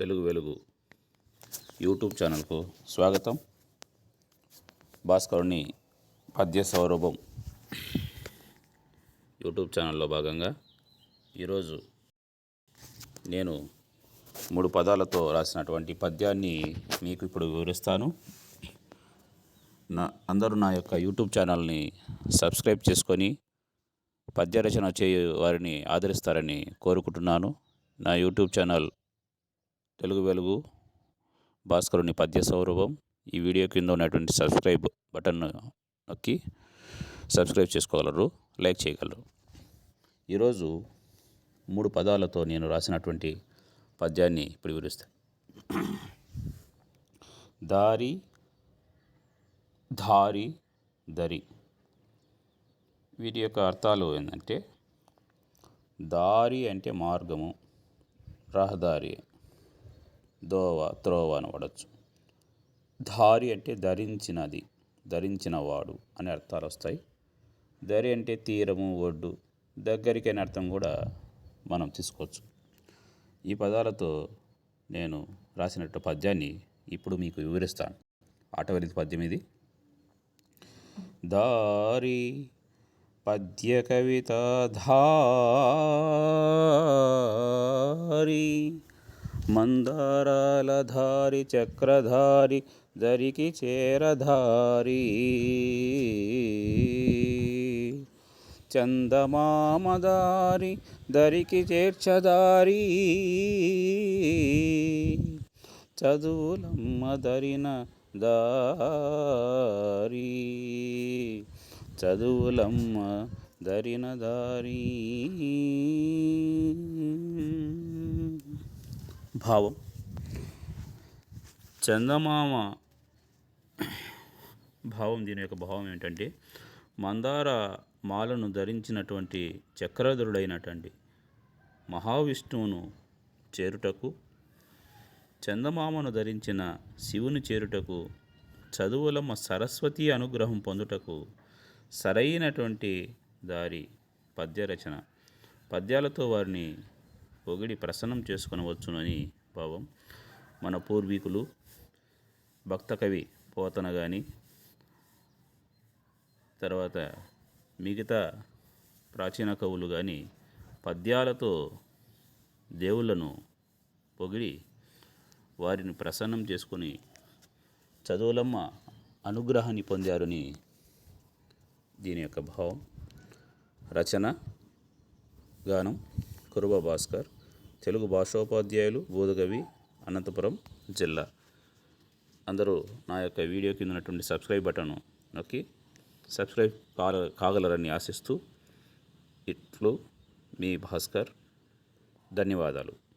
తెలుగు వెలుగు యూట్యూబ్ ఛానల్కు స్వాగతం. భాస్కరుని పద్య సౌరభం యూట్యూబ్ ఛానల్లో భాగంగా ఈరోజు నేను మూడు పదాలతో రాసినటువంటి పద్యాన్ని మీకు ఇప్పుడు వివరిస్తాను. నా అందరూ నా యొక్క యూట్యూబ్ ఛానల్ని సబ్స్క్రైబ్ చేసుకొని పద్య రచన చేయు వారిని ఆదరిస్తారని కోరుకుంటున్నాను. నా యూట్యూబ్ ఛానల్ తెలుగు వెలుగు. భాస్కరుని పద్య సౌరభం ఈ వీడియో కింద ఉన్నటువంటి సబ్స్క్రైబ్ బటన్ నొక్కి సబ్స్క్రైబ్ చేసుకోగలరు లైక్ చేయగలరు. ఈరోజు మూడు పదాలతో నేను రాసినటువంటి పద్యాన్ని ఇప్పుడు వివరిస్తాను. దారి ధారి దరి. వీటి యొక్క అర్థాలు ఏంటంటే దారి అంటే మార్గము రహదారి. దోవ త్రోవ అని వాడచ్చు. ధారి అంటే ధరించినది ధరించినవాడు అనే అర్థాలు వస్తాయి. దరి అంటే తీరము ఒడ్డు దగ్గరికి అనే అర్థం కూడా మనం తీసుకోవచ్చు. ఈ పదాలతో నేను రాసినట్టు పద్యాన్ని ఇప్పుడు మీకు వివరిస్తాను. ఆటవరిది పద్యం ఇది. దారి పద్య కవిత ధారి మందారాల ధారి చక్రధారి దరికి చేరధారి. చందమామదారి దరికి చేర్చదారి. చదువులమ్మ దరిన దారి. చదువులమ్మ దరిన దారి. భావం. చందమామ భావం దీని యొక్క భావం ఏంటంటే మందార మాలను ధరించినటువంటి చక్రధరుడైనటువంటి మహావిష్ణువును చేరుటకు చందమామను ధరించిన శివుని చేరుటకు చదువులమ్మ సరస్వతి అనుగ్రహం పొందుటకు సరైనటువంటి దారి పద్య రచన పద్యాలతో వారిని పొగిడి ప్రసన్నం చేసుకునవచ్చునని భావం. మన పూర్వీకులు భక్త కవి పోతన కానీ తర్వాత మిగతా ప్రాచీన కవులు కానీ పద్యాలతో దేవుళ్ళను పొగిడి వారిని ప్రసన్నం చేసుకుని చదువులమ్మ అనుగ్రహాన్ని పొందారని దీని యొక్క భావం. రచన గానం. కురుబ భాస్కర్ తెలుగు భాషోపాధ్యాయులు బోధకవి అనంతపురం జిల్లా. అందరూ నా యొక్క వీడియో కింద ఉన్నటువంటి సబ్స్క్రైబ్ బటన్ నొక్కి సబ్స్క్రైబ్ కాగ కాగలరని ఆశిస్తూ ఇట్లు మీ భాస్కర్. ధన్యవాదాలు.